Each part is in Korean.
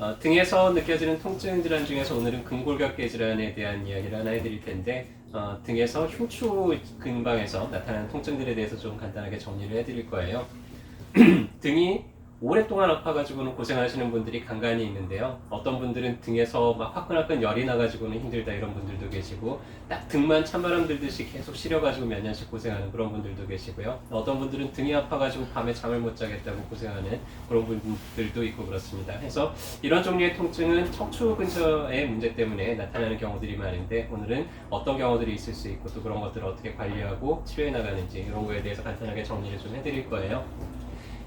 어, 등에서 느껴지는 통증 질환 중에서 오늘은 근골격계 질환에 대한 이야기를 하나 해드릴 텐데 어, 등에서 흉추 근방에서 나타나는 통증들에 대해서 좀 간단하게 정리를 해드릴 거예요. 등이 오랫동안 아파가지고는 고생하시는 분들이 간간히 있는데요. 어떤 분들은 등에서 막 화끈화끈 열이 나가지고는 힘들다 이런 분들도 계시고 딱 등만 찬바람 들듯이 계속 시려가지고 몇 년씩 고생하는 그런 분들도 계시고요. 어떤 분들은 등이 아파가지고 밤에 잠을 못 자겠다고 고생하는 그런 분들도 있고 그렇습니다. 그래서 이런 종류의 통증은 척추 근처의 문제 때문에 나타나는 경우들이 많은데 오늘은 어떤 경우들이 있을 수 있고 또 그런 것들을 어떻게 관리하고 치료해 나가는지 이런 거에 대해서 간단하게 정리를 좀 해드릴 거예요.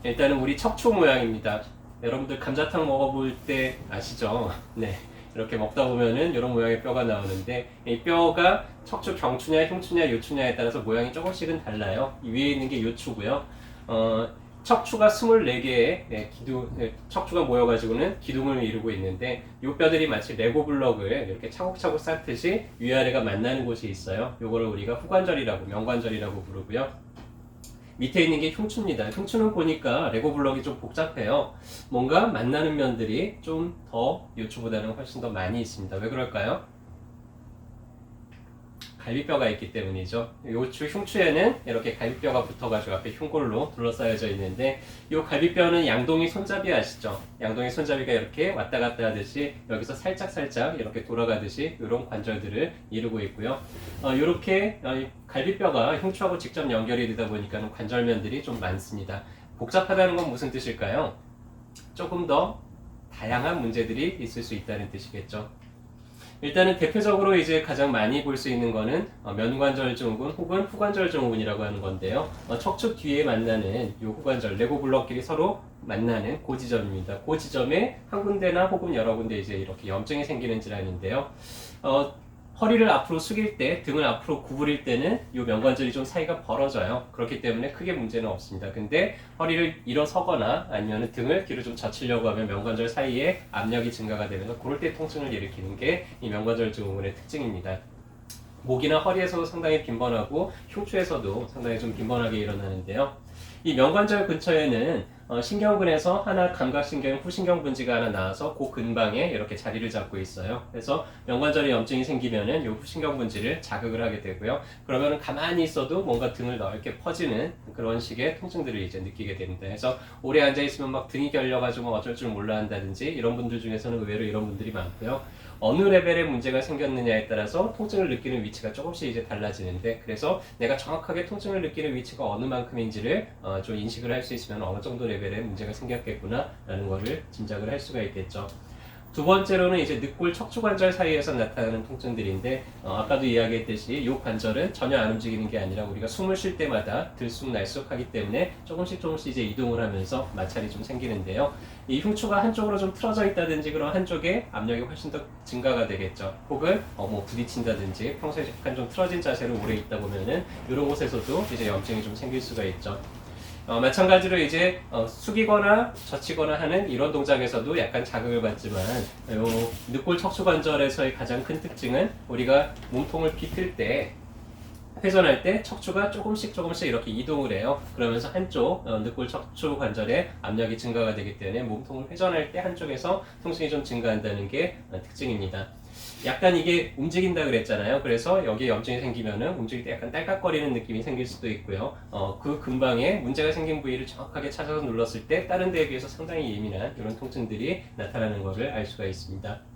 일단은 우리 척추 모양입니다. 여러분들 감자탕 먹어볼 때 아시죠? 네. 이렇게 먹다 보면은 이런 모양의 뼈가 나오는데 이 뼈가 척추 경추냐 흉추냐 요추냐에 따라서 모양이 조금씩은 달라요. 이 위에 있는 게 요추고요. 어, 척추가 24개의 네, 기둥, 네, 척추가 모여가지고는 기둥을 이루고 있는데 이 뼈들이 마치 레고 블럭을 이렇게 차곡차곡 쌓듯이 위아래가 만나는 곳이 있어요. 요거를 우리가 후관절이라고 명관절이라고 부르고요. 밑에 있는 게 흉추입니다. 흉추는 보니까 레고 블럭이 좀 복잡해요. 뭔가 만나는 면들이 좀 더 요추보다는 훨씬 더 많이 있습니다. 왜 그럴까요? 갈비뼈가 있기 때문이죠. 요추 흉추에는 이렇게 갈비뼈가 붙어가지고 앞에 흉골로 둘러싸여져 있는데 이 갈비뼈는 양동이 손잡이 아시죠? 양동이 손잡이가 이렇게 왔다 갔다 하듯이 여기서 살짝 살짝 이렇게 돌아가듯이 이런 관절들을 이루고 있고요. 어, 이렇게 어, 갈비뼈가 흉추하고 직접 연결이 되다 보니까 관절면들이 좀 많습니다. 복잡하다는 건 무슨 뜻일까요? 조금 더 다양한 문제들이 있을 수 있다는 뜻이겠죠. 일단은 대표적으로 이제 가장 많이 볼 수 있는 거는 어, 면관절 증후군 혹은 후관절 증후군이라고 하는 건데요. 어, 척추 뒤에 만나는 이 후관절 레고 블럭끼리 서로 만나는 그 지점입니다. 그 지점에 한 군데나 혹은 여러 군데 이제 이렇게 염증이 생기는 질환인데요. 어, 허리를 앞으로 숙일 때, 등을 앞으로 구부릴 때는 이 면관절이 좀 사이가 벌어져요. 그렇기 때문에 크게 문제는 없습니다. 근데 허리를 일어서거나 아니면 등을 뒤로 좀 젖히려고 하면 면관절 사이에 압력이 증가가 되면서 그럴 때 통증을 일으키는 게이 면관절 증후군의 특징입니다. 목이나 허리에서도 상당히 빈번하고 흉추에서도 상당히 좀 빈번하게 일어나는데요. 이 면관절 근처에는 어, 신경근에서 하나 감각신경 후신경 분지가 하나 나와서 그 근방에 이렇게 자리를 잡고 있어요. 그래서 면관절에 염증이 생기면은 이 후신경 분지를 자극을 하게 되고요. 그러면은 가만히 있어도 뭔가 등을 넓게 퍼지는 그런 식의 통증들을 이제 느끼게 됩니다. 그래서 오래 앉아 있으면 막 등이 결려가지고 어쩔 줄 몰라 한다든지 이런 분들 중에서는 의외로 이런 분들이 많고요. 어느 레벨의 문제가 생겼느냐에 따라서 통증을 느끼는 위치가 조금씩 이제 달라지는데 그래서 내가 정확하게 통증을 느끼는 위치가 어느 만큼인지를 어, 좀 인식을 할 수 있으면 어느 정도 레벨의 문제가 생겼겠구나라는 거를 짐작을 할 수가 있겠죠. 두 번째로는 이제 늑골 척추 관절 사이에서 나타나는 통증들인데 어, 아까도 이야기했듯이 이 관절은 전혀 안 움직이는 게 아니라 우리가 숨을 쉴 때마다 들쑥날쑥하기 때문에 조금씩 조금씩 이제 이동을 하면서 마찰이 좀 생기는데요. 이 흉추가 한쪽으로 좀 틀어져 있다든지 그런 한쪽에 압력이 훨씬 더 증가가 되겠죠. 혹은 어, 뭐 부딪힌다든지 평소에 약간 좀 틀어진 자세로 오래 있다 보면은 이런 곳에서도 이제 염증이 좀 생길 수가 있죠. 어, 마찬가지로 이제 어, 숙이거나 젖히거나 하는 이런 동작에서도 약간 자극을 받지만 요 늑골 척추관절에서의 가장 큰 특징은 우리가 몸통을 비틀 때 회전할 때 척추가 조금씩 조금씩 이렇게 이동을 해요. 그러면서 한쪽 어, 늑골 척추 관절에 압력이 증가가 되기 때문에 몸통을 회전할 때 한쪽에서 통증이 좀 증가한다는 게 어, 특징입니다. 약간 이게 움직인다 그랬잖아요. 그래서 여기에 염증이 생기면은 움직일 때 약간 딸깍거리는 느낌이 생길 수도 있고요. 어, 그 근방에 문제가 생긴 부위를 정확하게 찾아서 눌렀을 때 다른 데에 비해서 상당히 예민한 이런 통증들이 나타나는 것을 알 수가 있습니다.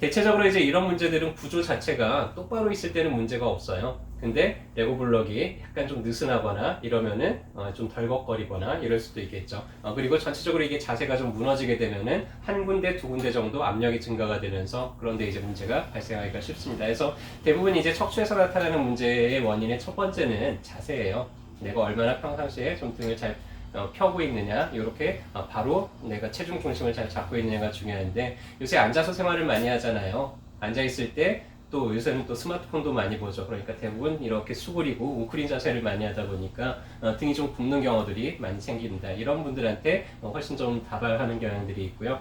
대체적으로 이제 이런 문제들은 구조 자체가 똑바로 있을 때는 문제가 없어요. 근데 레고 블럭이 약간 좀 느슨하거나 이러면은 어, 좀 덜걱거리거나 이럴 수도 있겠죠. 어, 그리고 전체적으로 이게 자세가 좀 무너지게 되면은 한 군데 두 군데 정도 압력이 증가가 되면서 그런데 이제 문제가 발생하기가 쉽습니다. 그래서 대부분 이제 척추에서 나타나는 문제의 원인의 첫 번째는 자세예요. 내가 얼마나 평상시에 좀 등을 잘 어, 펴고 있느냐 이렇게 어, 바로 내가 체중 중심을 잘 잡고 있느냐가 중요한데 요새 앉아서 생활을 많이 하잖아요. 앉아 있을 때 또 요새는 또 스마트폰도 많이 보죠. 그러니까 대부분 이렇게 수그리고 웅크린 자세를 많이 하다 보니까 어, 등이 좀 굽는 경우들이 많이 생깁니다. 이런 분들한테 어, 훨씬 좀 다발하는 경향들이 있고요.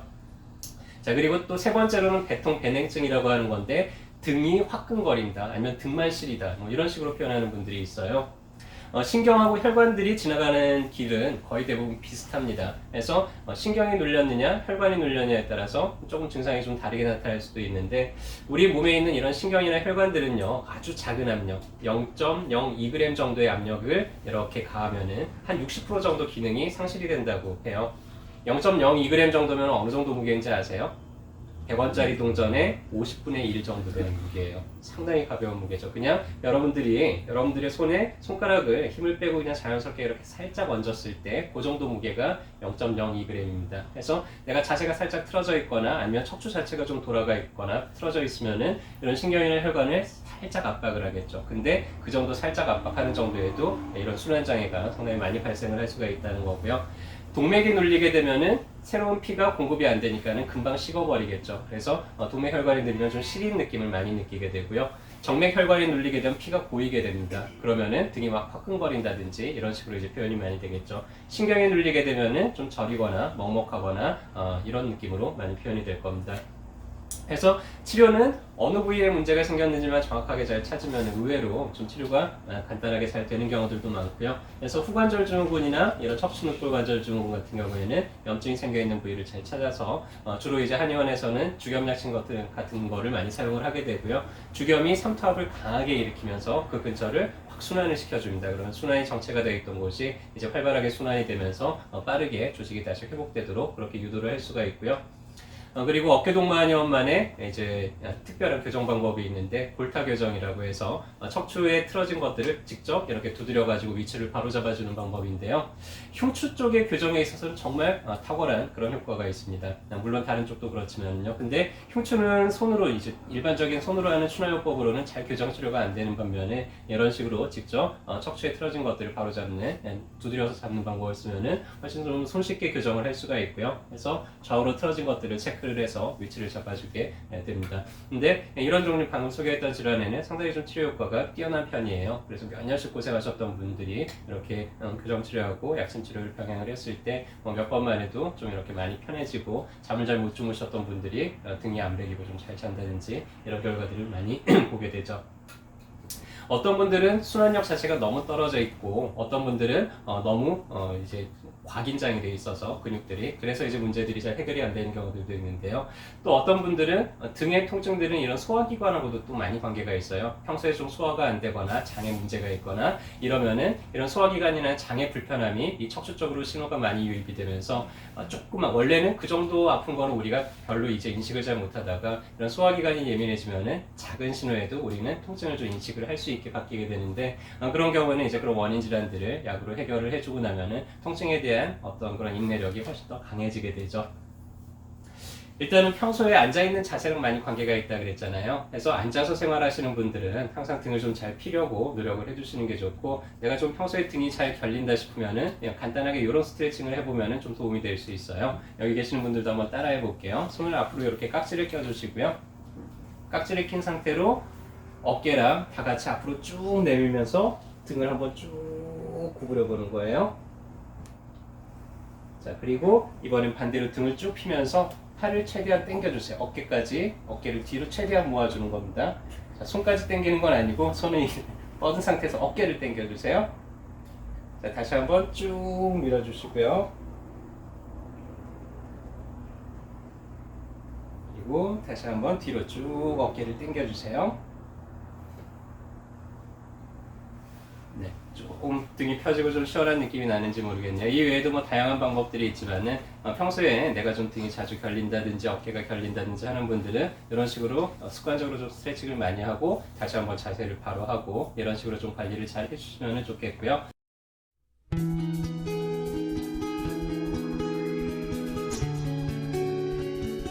자 그리고 또 세 번째로는 배통 배냉증이라고 하는 건데 등이 화끈거린다 아니면 등만 시리다 뭐 이런 식으로 표현하는 분들이 있어요 어, 신경하고 혈관들이 지나가는 길은 거의 대부분 비슷합니다. 그래서 어, 신경이 눌렸느냐, 혈관이 눌렸느냐에 따라서 조금 증상이 좀 다르게 나타날 수도 있는데 우리 몸에 있는 이런 신경이나 혈관들은요 아주 작은 압력, 0.02g 정도의 압력을 이렇게 가하면은 한 60% 정도 기능이 상실이 된다고 해요. 0.02g 정도면 어느 정도 무게인지 아세요? 100원짜리 동전의 50분의 1 정도 되는 무게예요. 상당히 가벼운 무게죠. 그냥 여러분들이 여러분들의 손에 손가락을 힘을 빼고 그냥 자연스럽게 이렇게 살짝 얹었을 때 그 정도 무게가 0.02g입니다. 그래서 내가 자세가 살짝 틀어져 있거나 아니면 척추 자체가 좀 돌아가 있거나 틀어져 있으면은 이런 신경이나 혈관을 살짝 압박을 하겠죠. 근데 그 정도 살짝 압박하는 정도에도 이런 순환 장애가 상당히 많이 발생을 할 수가 있다는 거고요. 동맥이 눌리게 되면은 새로운 피가 공급이 안 되니까는 금방 식어버리겠죠. 그래서 어, 동맥 혈관이 눌리면 좀 시린 느낌을 많이 느끼게 되고요. 정맥 혈관이 눌리게 되면 피가 고이게 됩니다. 그러면은 등이 막 화끈거린다든지 이런 식으로 이제 표현이 많이 되겠죠. 신경이 눌리게 되면은 좀 저리거나 먹먹하거나 어, 이런 느낌으로 많이 표현이 될 겁니다. 그래서 치료는 어느 부위에 문제가 생겼는지만 정확하게 잘 찾으면 의외로 좀 치료가 아, 간단하게 잘 되는 경우들도 많고요. 그래서 후관절 증후군이나 이런 척추늑골 관절 증후군 같은 경우에는 염증이 생겨 있는 부위를 잘 찾아서 어, 주로 이제 한의원에서는 주겸약신 같은 같은 거를 많이 사용을 하게 되고요. 주겸이 삼투압을 강하게 일으키면서 그 근처를 확 순환을 시켜줍니다. 그러면 순환이 정체가 되어 있던 곳이 이제 활발하게 순환이 되면서 어, 빠르게 조직이 다시 회복되도록 그렇게 유도를 할 수가 있고요. 어, 그리고 어깨 동마녀만의 이제 특별한 교정 방법이 있는데 골타 교정이라고 해서 어, 척추에 틀어진 것들을 직접 이렇게 두드려 가지고 위치를 바로 잡아 주는 방법인데요. 흉추 쪽의 교정에 있어서는 정말 어, 탁월한 그런 효과가 있습니다. 아, 물론 다른 쪽도 그렇지만요. 근데 흉추는 손으로 이제 일반적인 손으로 하는 추나요법으로는 잘 교정 치료가 안 되는 반면에 이런 식으로 직접 어, 척추에 틀어진 것들을 바로 잡는 예, 두드려서 잡는 방법을 쓰면은 훨씬 좀 손쉽게 교정을 할 수가 있고요. 그래서 좌우로 틀어진 것들을 체크 를 해서 위치를 잡아주게 예, 됩니다. 근데 이런 종류 방금 소개했던 질환에는 상당히 좀 치료 효과가 뛰어난 편이에요. 그래서 몇 년씩 고생하셨던 분들이 이렇게 음, 교정 치료하고 약침 치료를 병행을 했을 때 몇 번만 해도 좀 이렇게 많이 편해지고 잠을 잘 못 주무셨던 분들이 어, 등이 안 베리고 좀 잘 잔다든지 이런 결과들을 많이 보게 되죠. 어떤 분들은 순환력 자체가 너무 떨어져 있고 어떤 분들은 어, 너무 어, 이제 과긴장이 돼 있어서 근육들이 그래서 이제 문제들이 잘 해결이 안 되는 경우들도 있는데요. 또 어떤 분들은 어, 등의 통증들은 이런 소화기관하고도 또 많이 관계가 있어요. 평소에 좀 소화가 안 되거나 장에 문제가 있거나 이러면은 이런 소화기관이나 장의 불편함이 이 척추 쪽으로 신호가 많이 유입이 되면서 어, 조금만 원래는 그 정도 아픈 거는 우리가 별로 이제 인식을 잘 못하다가 이런 소화기관이 예민해지면은 작은 신호에도 우리는 통증을 좀 인식을 할 수 있게 바뀌게 되는데 어, 그런 경우는 이제 그런 원인 질환들을 약으로 해결을 해주고 나면은 통증에 대한 어떤 그런 인내력이 훨씬 더 강해지게 되죠. 일단은 평소에 앉아 있는 자세랑 많이 관계가 있다 그랬잖아요. 그래서 앉아서 생활하시는 분들은 항상 등을 좀 잘 피려고 노력을 해주시는 게 좋고, 내가 좀 평소에 등이 잘 결린다 싶으면은 그냥 간단하게 이런 스트레칭을 해보면은 좀 도움이 될 수 있어요. 여기 계시는 분들도 한번 따라해 볼게요. 손을 앞으로 이렇게 깍지를 껴주시고요. 깍지를 낀 상태로 어깨랑 다 같이 앞으로 쭉 내밀면서 등을 한번 쭉 구부려 보는 거예요. 자, 그리고 이번엔 반대로 등을 쭉 피면서 팔을 최대한 당겨주세요. 어깨까지, 어깨를 뒤로 최대한 모아주는 겁니다. 자, 손까지 당기는 건 아니고 손을 뻗은 상태에서 어깨를 당겨주세요. 자, 다시 한번 쭉 밀어주시고요. 그리고 다시 한번 뒤로 쭉 어깨를 당겨주세요. 네, 조금 등이 펴지고 좀 시원한 느낌이 나는지 모르겠네요. 이 외에도 뭐 다양한 방법들이 있지만은 어, 평소에 내가 좀 등이 자주 결린다든지 어깨가 결린다든지 하는 분들은 이런 식으로 어, 습관적으로 좀 스트레칭을 많이 하고 다시 한번 자세를 바로 하고 이런 식으로 좀 관리를 잘 해주시면 좋겠고요.